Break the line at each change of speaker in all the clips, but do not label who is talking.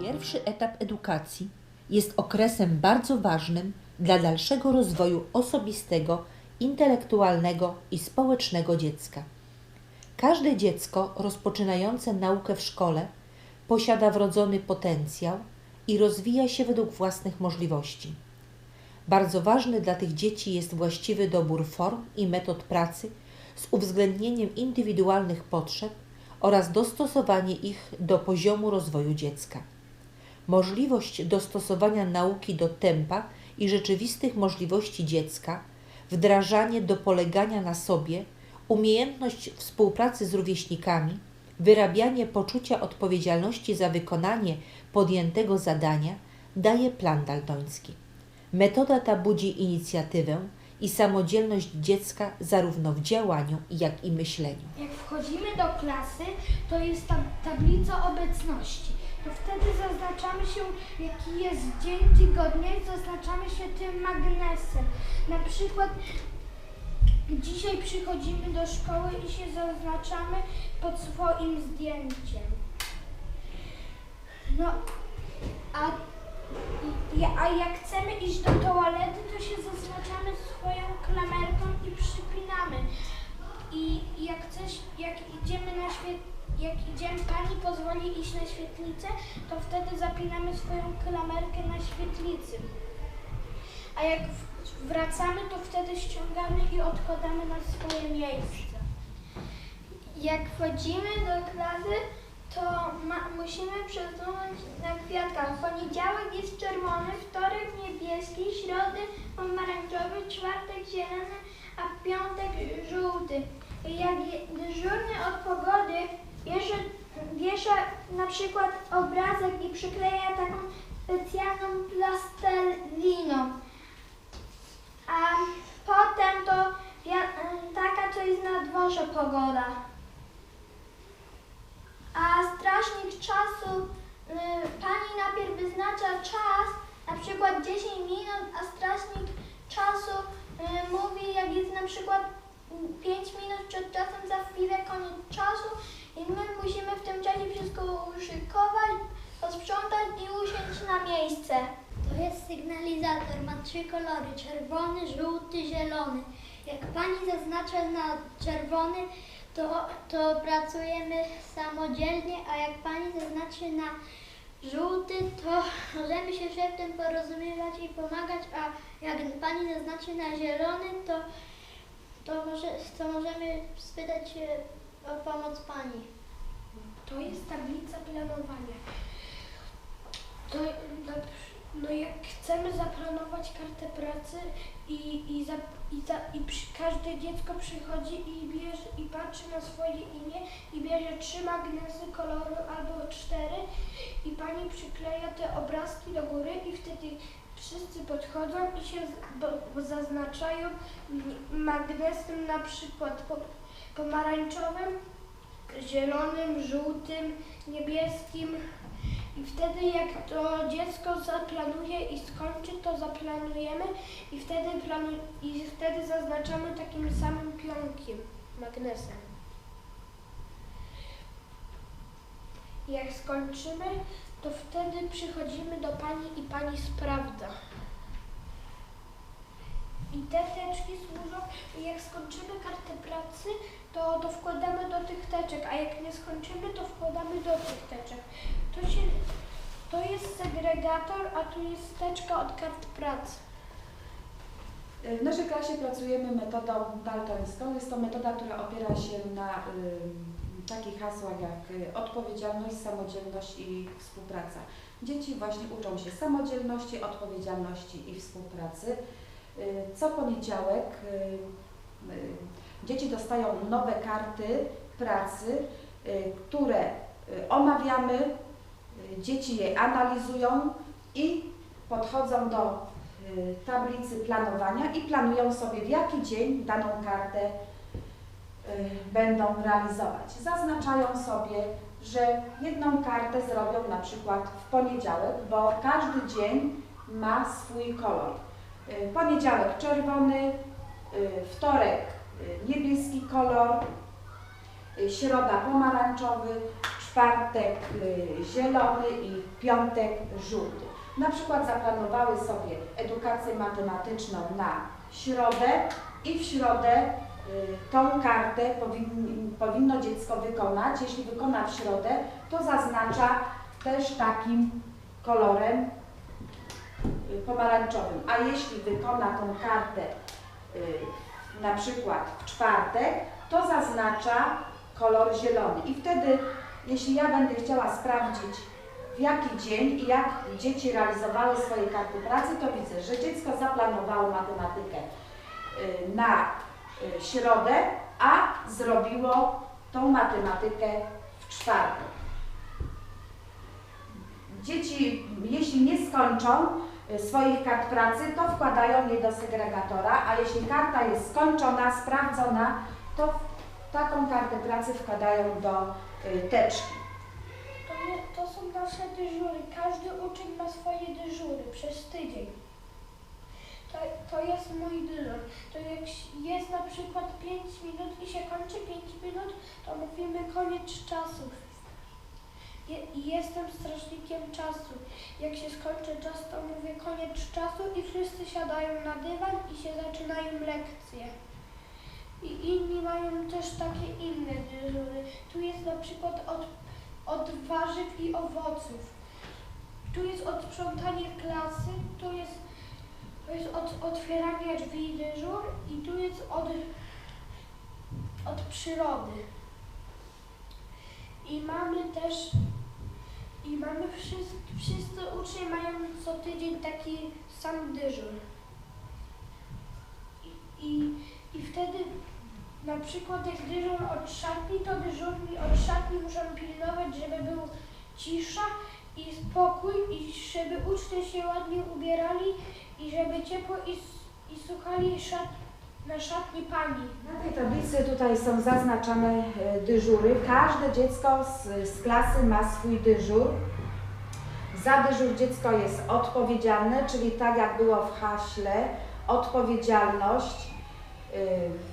Pierwszy etap edukacji jest okresem bardzo ważnym dla dalszego rozwoju osobistego, intelektualnego i społecznego dziecka. Każde dziecko rozpoczynające naukę w szkole posiada wrodzony potencjał i rozwija się według własnych możliwości. Bardzo ważny dla tych dzieci jest właściwy dobór form i metod pracy z uwzględnieniem indywidualnych potrzeb oraz dostosowanie ich do poziomu rozwoju dziecka. Możliwość dostosowania nauki do tempa i rzeczywistych możliwości dziecka, wdrażanie do polegania na sobie, umiejętność współpracy z rówieśnikami, wyrabianie poczucia odpowiedzialności za wykonanie podjętego zadania daje plan daltoński. Metoda ta budzi inicjatywę i samodzielność dziecka zarówno w działaniu, jak i myśleniu.
Jak wchodzimy do klasy, to jest tam tablica obecności. To wtedy zaznaczamy się, jaki jest dzień tygodnia i zaznaczamy się tym magnesem. Na przykład dzisiaj przychodzimy do szkoły i się zaznaczamy pod swoim zdjęciem. No, a, a jak chcemy iść do toalety, to się zaznaczamy swoją klamerką i przypinamy. I jak coś, jak idziemy na świet, jak idziemy, pani pozwoli iść na świetlicę, to wtedy zapinamy swoją klamerkę na świetlicy. A jak wracamy, to wtedy ściągamy i odkładamy na swoje miejsce. Jak wchodzimy do klasy, to ma, musimy przesunąć na kwiatkach. Poniedziałek jest czerwony, wtorek niebieski, środy pomarańczowy, czwartek zielony, a piątek żółty. Jak dyżurny od pogody bierze, wiesza na przykład obrazek i przykleja taką specjalną plasteliną. A potem to taka, co jest na dworze pogoda. A strażnik czasu, y, pani najpierw wyznacza czas, na przykład 10 minut, a strażnik czasu y, mówi, jak jest na przykład 5 minut przed czasem, za chwilę koniec czasu i my musimy w tym czasie wszystko uszykować, posprzątać i usiąść na miejsce.
To jest sygnalizator, ma trzy kolory, czerwony, żółty, zielony. Jak pani zaznacza na czerwony, to, to pracujemy samodzielnie, a jak pani zaznaczy na żółty, to możemy się szeptem porozumiewać i pomagać, a jak pani zaznaczy na zielony, to, to, może, to możemy spytać się o pomoc pani.
To jest tablica planowania. To, na, no jak chcemy zaplanować kartę pracy i, i, za, i, za, i przy, każde dziecko przychodzi i, bierze, i patrzy na swoje imię i bierze trzy magnesy koloru albo cztery i pani przykleja te obrazki do góry i wtedy wszyscy podchodzą i się zaznaczają magnesem na przykład po, pomarańczowym, zielonym, żółtym, niebieskim. I wtedy jak to dziecko zaplanuje i skończy, to zaplanujemy i wtedy, planu, i wtedy zaznaczamy takim samym pionkiem, magnesem. Jak skończymy, to wtedy przychodzimy do pani i pani sprawdza. I te teczki służą, jak skończymy kartę pracy, to, to wkładamy do tych teczek, a jak nie skończymy, to wkładamy do tych teczek. To, się, to jest segregator, a tu jest teczka od kart pracy.
W naszej klasie pracujemy metodą daltońską. Jest to metoda, która opiera się na y, takich hasłach jak y, odpowiedzialność, samodzielność i współpraca. Dzieci właśnie uczą się samodzielności, odpowiedzialności i współpracy. Y, co poniedziałek y, y, dzieci dostają nowe karty pracy, które omawiamy, dzieci je analizują i podchodzą do tablicy planowania i planują sobie w jaki dzień daną kartę będą realizować. Zaznaczają sobie, że jedną kartę zrobią na przykład w poniedziałek, bo każdy dzień ma swój kolor. Y, Poniedziałek czerwony, y, wtorek y, niebieski kolor, środa pomarańczowy, czwartek zielony i piątek żółty. Na przykład zaplanowały sobie edukację matematyczną na środę i w środę tą kartę powin, powinno dziecko wykonać. Jeśli wykona w środę, to zaznacza też takim kolorem pomarańczowym. A jeśli wykona tą kartę y, na przykład w czwartek, to zaznacza kolor zielony. I wtedy, jeśli ja będę chciała sprawdzić, w jaki dzień i jak dzieci realizowały swoje karty pracy, to widzę, że dziecko zaplanowało matematykę y, na y, środę, a zrobiło tą matematykę w czwartek. Dzieci, jeśli nie skończą y, swoich kart pracy, to wkładają je do segregatora, a jeśli karta jest skończona, sprawdzona, to taką kartę pracy wkładają do y, teczki.
To, nie, to są nasze dyżury. Każdy uczeń ma swoje dyżury przez tydzień. To, to jest mój dyżur. To jak jest na przykład 5 minut i się kończy 5 minut, to mówimy koniec czasu. Jestem strażnikiem czasu. Jak się skończy czas, to mówię koniec czasu i wszyscy siadają na dywan i się zaczynają lekcje. I inni mają też takie inne dyżury. Tu jest na przykład od od warzyw i owoców. Tu jest od sprzątania klasy, tu jest, tu jest od otwierania drzwi dyżur i tu jest od, od przyrody. I mamy też, i mamy wszyscy, wszyscy uczniowie mają co tydzień taki sam dyżur. I, i, i wtedy na przykład jak dyżur od szatni, to dyżurni od szatni muszą pilnować, żeby był cisza i spokój i żeby uczniowie się ładnie ubierali i żeby ciepło i, i słuchali szat, na szatni pani.
Na tej tablicy tutaj są zaznaczone e, dyżury. Każde dziecko z, z klasy ma swój dyżur. Za dyżur dziecko jest odpowiedzialne, czyli tak jak było w haśle, odpowiedzialność. Y,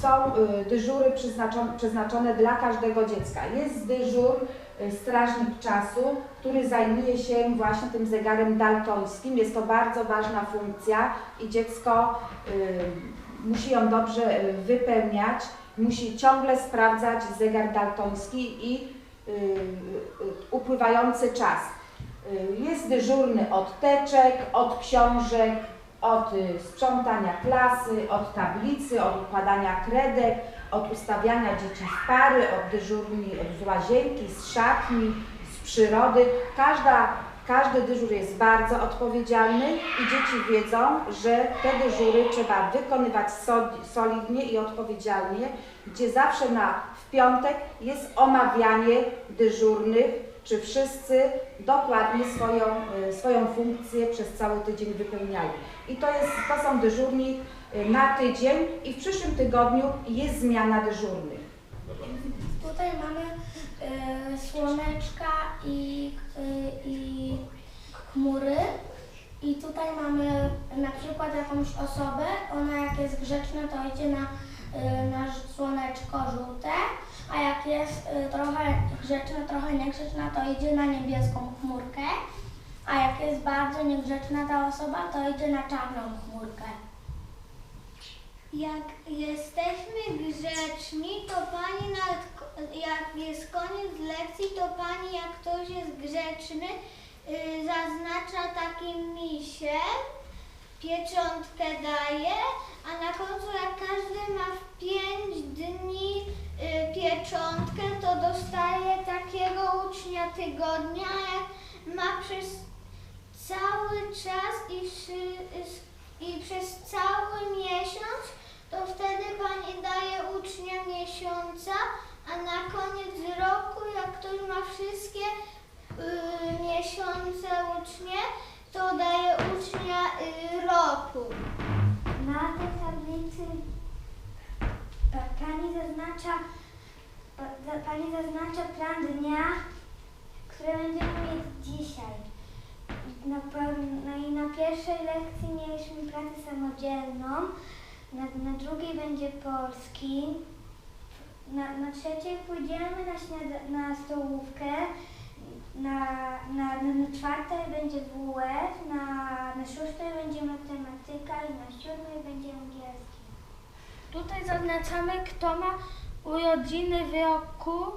Są y, dyżury przeznaczone, przeznaczone dla każdego dziecka. Jest dyżur strażnik czasu, który zajmuje się właśnie tym zegarem daltońskim. Jest to bardzo ważna funkcja i dziecko musi ją dobrze y, wypełniać, musi ciągle sprawdzać zegar daltoński i y, y, upływający czas. Y, Jest dyżurny od teczek, od książek, od sprzątania klasy, od tablicy, od układania kredek, od ustawiania dzieci w pary, od dyżurni z łazienki, z szatni, z przyrody. Każda, każdy dyżur jest bardzo odpowiedzialny i dzieci wiedzą, że te dyżury trzeba wykonywać sol- solidnie i odpowiedzialnie, gdzie zawsze na, w piątek jest omawianie dyżurnych, czy wszyscy dokładnie swoją, y, swoją funkcję przez cały tydzień wypełniali. I to, jest, to są dyżurni y, na tydzień i w przyszłym tygodniu jest zmiana dyżurnych.
Tutaj mamy e, słoneczka i, e, i chmury. I tutaj mamy na przykład jakąś osobę, ona jak jest grzeczna, to idzie na, e, na słoneczko żółte, a jak jest e, trochę grzeczna, trochę niegrzeczna, to idzie na niebieską chmurkę, a jak jest bardzo niegrzeczna ta osoba, to idzie na czarną chmurkę.
Jak jesteśmy grzeczni, to pani ko- jak jest koniec lekcji, to pani jak ktoś jest grzeczny, y, zaznacza takim misiem, pieczątkę daje, a na końcu jak każdy ma w pięć dni y, pieczątkę, to dostaje takiego ucznia tygodnia, jak ma przez cały czas i, i przez cały miesiąc, to wtedy pani daje ucznia miesiąca, a na koniec roku, jak ktoś ma wszystkie y, miesiące ucznie, to daje ucznia y, roku.
Na tej tablicy pa- pani zaznacza, pa- za- pani zaznacza plan dnia, który będziemy mieć dzisiaj. Na, no i na pierwszej lekcji mieliśmy pracę samodzielną, na, na drugiej będzie polski,
na, na trzeciej pójdziemy na, śniada- na stołówkę, na, na, na, czwartej będzie WF, na, na szóstej będzie matematyka i na siódmej będzie angielski.
Tutaj zaznaczamy, kto ma urodziny w roku.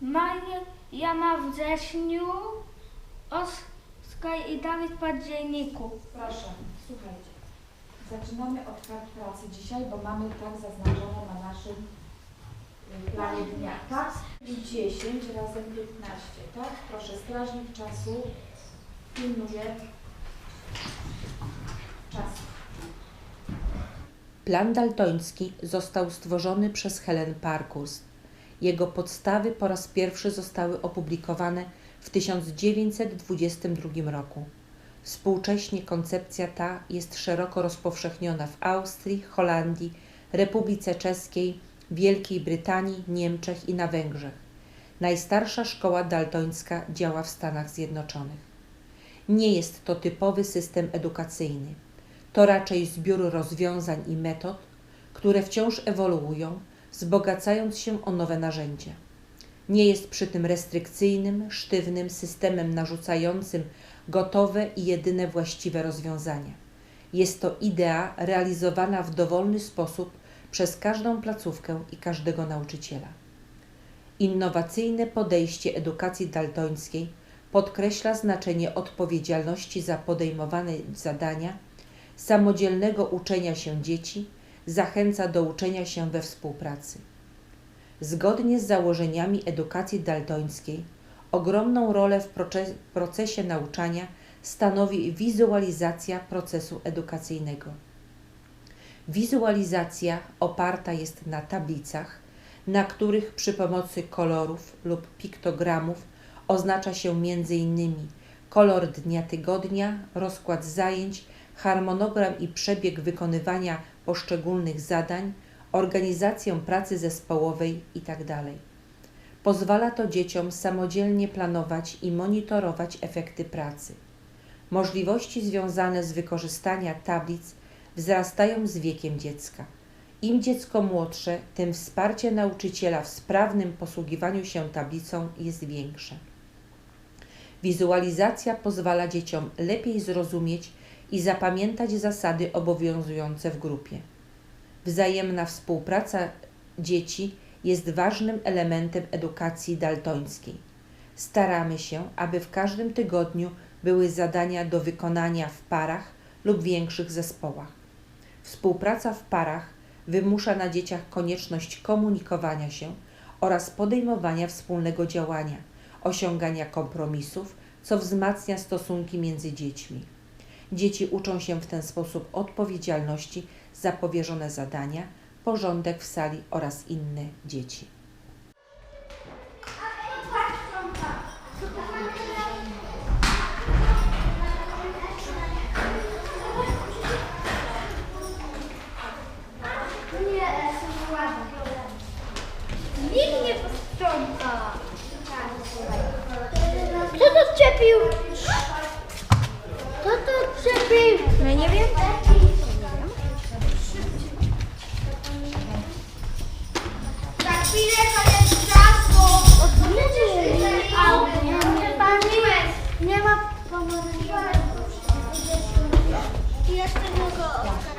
Maja ma w wrześniu, Oskar i Dawid w październiku.
Proszę, słuchajcie. Zaczynamy od kart pracy dzisiaj, bo mamy tak zaznaczone na naszym planie dnia. Tak? I 10 razem 15, tak? Proszę, strażnik czasu pilnuje czasu.
Plan daltoński został stworzony przez Helen Parkhurst. Jego podstawy po raz pierwszy zostały opublikowane w 1922 roku. Współcześnie koncepcja ta jest szeroko rozpowszechniona w Austrii, Holandii, Republice Czeskiej, Wielkiej Brytanii, Niemczech i na Węgrzech. Najstarsza szkoła daltońska działa w Stanach Zjednoczonych. Nie jest to typowy system edukacyjny. To raczej zbiór rozwiązań i metod, które wciąż ewoluują, wzbogacając się o nowe narzędzia. Nie jest przy tym restrykcyjnym, sztywnym systemem narzucającym gotowe i jedyne właściwe rozwiązania. Jest to idea realizowana w dowolny sposób przez każdą placówkę i każdego nauczyciela. Innowacyjne podejście edukacji daltońskiej podkreśla znaczenie odpowiedzialności za podejmowane zadania, samodzielnego uczenia się dzieci, zachęca do uczenia się we współpracy. Zgodnie z założeniami edukacji daltońskiej, ogromną rolę w proce- procesie nauczania stanowi wizualizacja procesu edukacyjnego. Wizualizacja oparta jest na tablicach, na których przy pomocy kolorów lub piktogramów oznacza się m.in. kolor dnia tygodnia, rozkład zajęć, harmonogram i przebieg wykonywania poszczególnych zadań, organizację pracy zespołowej itd. Pozwala to dzieciom samodzielnie planować i monitorować efekty pracy. Możliwości związane z wykorzystania tablic wzrastają z wiekiem dziecka. Im dziecko młodsze, tym wsparcie nauczyciela w sprawnym posługiwaniu się tablicą jest większe. Wizualizacja pozwala dzieciom lepiej zrozumieć i zapamiętać zasady obowiązujące w grupie. Wzajemna współpraca dzieci jest ważnym elementem edukacji daltońskiej. Staramy się, aby w każdym tygodniu były zadania do wykonania w parach lub większych zespołach. Współpraca w parach wymusza na dzieciach konieczność komunikowania się oraz podejmowania wspólnego działania, osiągania kompromisów, co wzmacnia stosunki między dziećmi. Dzieci uczą się w ten sposób odpowiedzialności za powierzone zadania, porządek w sali oraz inne dzieci.
Nie ma pomarańczowego. I jeszcze tylko.